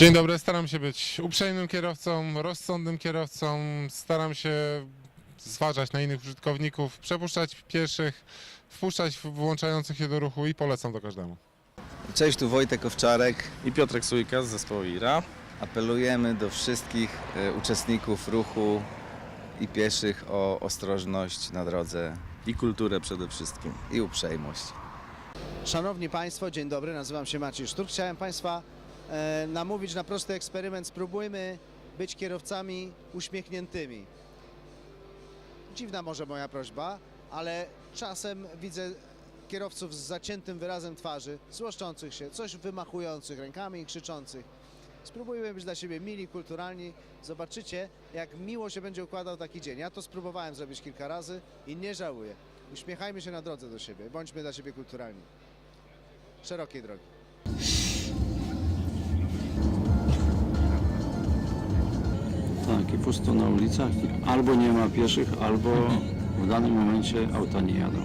Dzień dobry, staram się być uprzejmym kierowcą, rozsądnym kierowcą, staram się zważać na innych użytkowników, przepuszczać pieszych, wpuszczać włączających się do ruchu i polecam to każdemu. Cześć, tu Wojtek Owczarek. i Piotrek Sujka z zespołu IRA. Apelujemy do wszystkich e, uczestników ruchu i pieszych o ostrożność na drodze I kulturę przede wszystkim. i uprzejmość. Szanowni Państwo, dzień dobry, nazywam się Maciej Sztur. Chciałem Państwa namówić na prosty eksperyment. Spróbujmy być kierowcami uśmiechniętymi. Dziwna może moja prośba, ale czasem widzę kierowców z zaciętym wyrazem twarzy, złoszczących się, coś wymachujących rękami i krzyczących. Spróbujmy być dla siebie mili, kulturalni. Zobaczycie, jak miło się będzie układał taki dzień. Ja to spróbowałem zrobić kilka razy i nie żałuję. Uśmiechajmy się na drodze do siebie, bądźmy dla siebie kulturalni. Szerokiej drogi. Tak, i pusto na ulicach. Albo nie ma pieszych, albo w danym momencie auta nie jadą.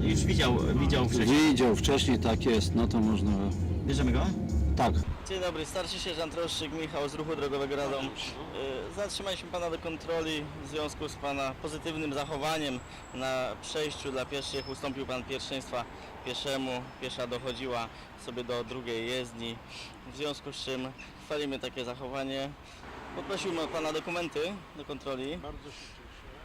Już widział, widział wcześniej. Widział wcześniej, tak jest, no to można... Bierzemy go? Tak. Dzień dobry, starszy sierżant Roszczyk, Michał z Ruchu Drogowego Radom. Y, Zatrzymaliśmy Pana do kontroli w związku z Pana pozytywnym zachowaniem na przejściu dla pieszych. Ustąpił Pan pierwszeństwa pieszemu, piesza dochodziła sobie do drugiej jezdni. W związku z czym chwalimy takie zachowanie. Poprosiłbym o Pana dokumenty do kontroli. Bardzo się cieszę.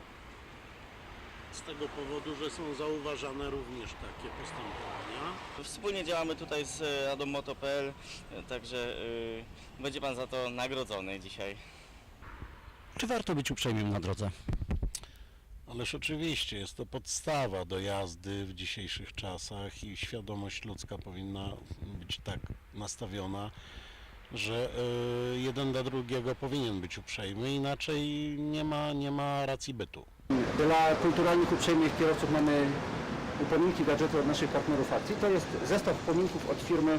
Z tego powodu, że są zauważane również takie postępowania. Wspólnie działamy tutaj z e, Radą Moto.pl, e, także y, będzie Pan za to nagrodzony dzisiaj. Czy warto być uprzejmym na drodze? Ależ oczywiście jest to podstawa do jazdy w dzisiejszych czasach i świadomość ludzka powinna być tak nastawiona, że y, jeden dla drugiego powinien być uprzejmy, inaczej nie ma, nie ma racji bytu. Dla kulturalnych, uprzejmych kierowców mamy upominki gadżety od naszych partnerów akcji. To jest zestaw upominków od firmy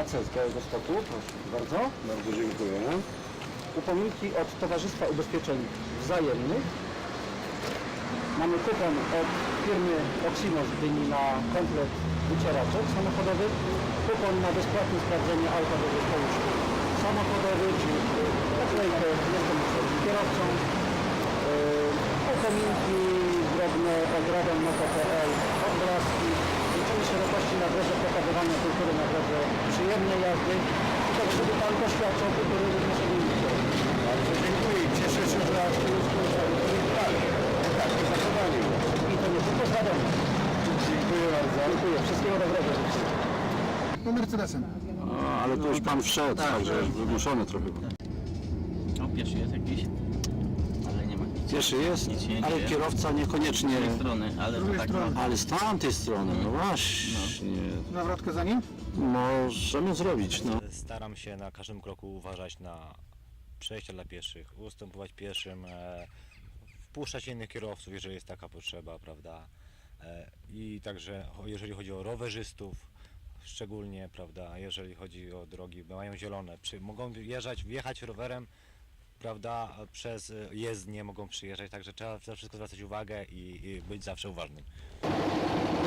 ACES z Białego Stoku. Proszę bardzo. Bardzo dziękuję. Upominki od Towarzystwa Ubezpieczeń Wzajemnych. Mamy kupon od firmy Oximo z Gdyni na komplet wycieraczek samochodowych. Kupon na bezpłatne sprawdzenie auta do zespołu szkół samochodowych. Naklejkę jestem kierowcą. Yy, upominki drobne ogrodem moto.pl, odblaski, życzymy szerokości na drodze propagowania kultury na drodze przyjemnej jazdy, tak żeby Pan doświadczał kultury również innych. Bardzo dziękuję i cieszę się, że aż tu jest tak, tak, zachowanie. I to nie tylko z Radomiu. Dziękuję bardzo. Dziękuję, wszystkiego dobrego. No Mercedesem. Ale to już pan wszedł, także wymuszony trochę. O, pierwszy jest jakiś, Cieszy jest, Nic się nie ale dzieje. kierowca niekoniecznie... Z tej strony, ale to tak ma. Ale z tamtej strony, no właśnie. Nawrotkę za nim? Możemy zrobić, no. Staram się na każdym kroku uważać na przejścia dla pieszych, ustępować pieszym, e, wpuszczać innych kierowców, jeżeli jest taka potrzeba, prawda? E, I także jeżeli chodzi o rowerzystów, szczególnie, prawda, jeżeli chodzi o drogi, bo mają zielone, przy, mogą wjeżdżać, wjechać rowerem, prawda, przez e, jezdnię mogą przyjeżdżać, także trzeba na wszystko zwracać uwagę i, i być zawsze uważnym.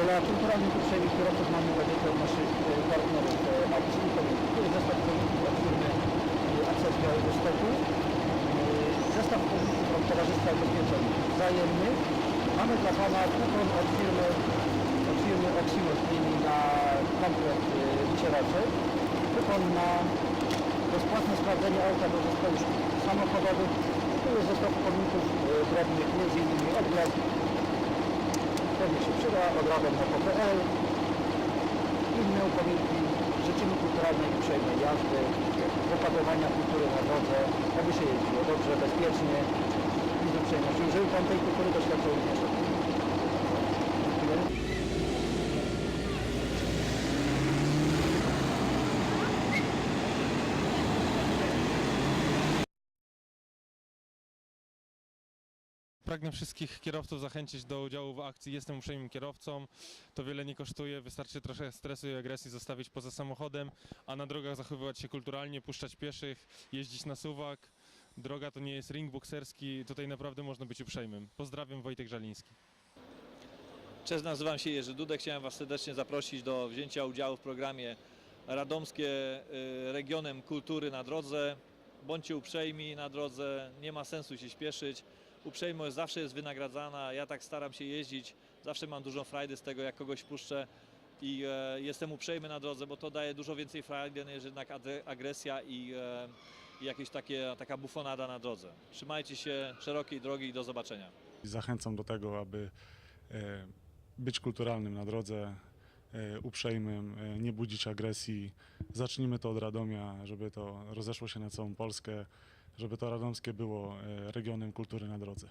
Dla kulturalnych uprzejmych kierowców mamy od naszych partnerów akcji. Jest zestaw upominków od firmy Access Białego Stoku. E, Zestaw upominków od Towarzystwa Ubezpieczeń Wzajemnych. Mamy dla Pana kupon od firmy, od firmy Oximo z Gdyni na komplet wycieraczek. Kupon na bezpłatne sprawdzenie auta do zespołu szkół samochodowych. Jest zestaw upominków e, drobnych, innymi odblask, pewnie się przyda, od radom.pl. Inne upominki. Życzymy kulturalnej i uprzejmej jazdy, propagowania kultury na drodze, aby się jeździło dobrze, bezpiecznie i z uprzejmością. Żeby Pan tej kultury doświadczał również. Dziękuję. Pragnę wszystkich kierowców zachęcić do udziału w akcji Jestem uprzejmym kierowcą. To wiele nie kosztuje, wystarczy trochę stresu i agresji zostawić poza samochodem, a na drogach zachowywać się kulturalnie, puszczać pieszych, jeździć na suwak. Droga to nie jest ring bokserski, tutaj naprawdę można być uprzejmym. Pozdrawiam, Wojtek Żaliński. Cześć, nazywam się Jerzy Dudek. Chciałem Was serdecznie zaprosić do wzięcia udziału w programie radomskie y, regionem kultury na drodze. Bądźcie uprzejmi na drodze, nie ma sensu się śpieszyć. Uprzejmość zawsze jest wynagradzana, ja tak staram się jeździć, zawsze mam dużą frajdę z tego, jak kogoś puszczę i e, jestem uprzejmy na drodze, bo to daje dużo więcej frajdy niż jednak agresja i, e, i jakieś takie, taka bufonada na drodze. Trzymajcie się szerokiej drogi i do zobaczenia. Zachęcam do tego, aby e, być kulturalnym na drodze, e, uprzejmym, e, nie budzić agresji. Zacznijmy to od Radomia, żeby to rozeszło się na całą Polskę, żeby to radomskie było e, regionem kultury na drodze.